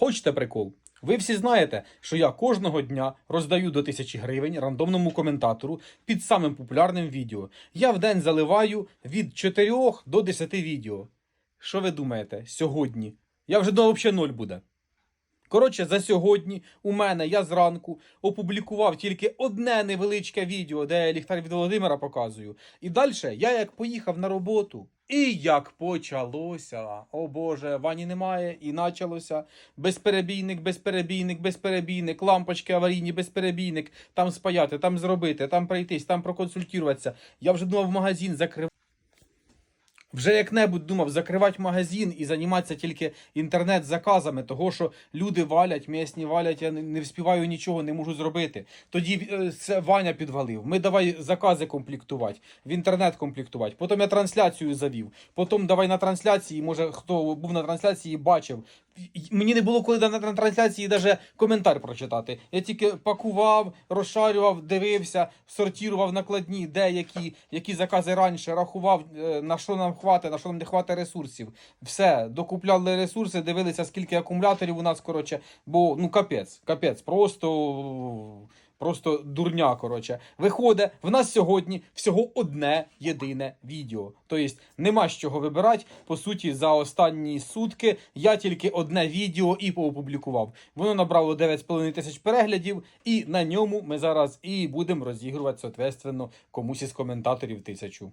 Хочете прикол? Ви всі знаєте, що я кожного дня роздаю до тисячі гривень рандомному коментатору під самим популярним відео. Я в день заливаю від 4 до 10 відео. Що ви думаєте, сьогодні? Я вже думав, взагалі ноль буде. Коротше, за сьогодні у мене я зранку опублікував тільки одне невеличке відео, де я ліхтар від Володимира показую. І далі я як поїхав на роботу. І як почалося. О Боже, вані немає, і почалося. Безперебійник, безперебійник, безперебійник, лампочки аварійні, безперебійник. Там спаяти, там зробити, там пройтись, там проконсультуватися. Я вже думав магазин закривати. Вже як-небудь думав закривати магазин і займатися тільки інтернет-заказами, того що люди валять, м'ясні валять, я не, вспіваю нічого, не можу зробити. Тоді е, це Ваня підвалив. Ми давай закази комплектувати, в інтернет комплектувати. Потім я трансляцію завів. Потім давай на трансляції, може хто був на трансляції, бачив. Мені не було коли на трансляції навіть коментар прочитати. Я тільки пакував, розшарював, дивився, сортував накладні, деякі, які закази раніше, рахував, е, на що нам хватить, на що нам не хватить ресурсів. Все, докупляли ресурси, дивилися, скільки акумуляторів у нас, коротше, бо ну капець, капець, просто. Просто дурня, коротше. Виходить, в нас сьогодні всього одне єдине відео. Тобто нема з чого вибирати. По суті, за останні сутки я тільки одне відео і поопублікував. Воно набрало 9,5 тисяч переглядів, і на ньому ми зараз і будемо розігрувати, соответственно, комусь із коментаторів тисячу.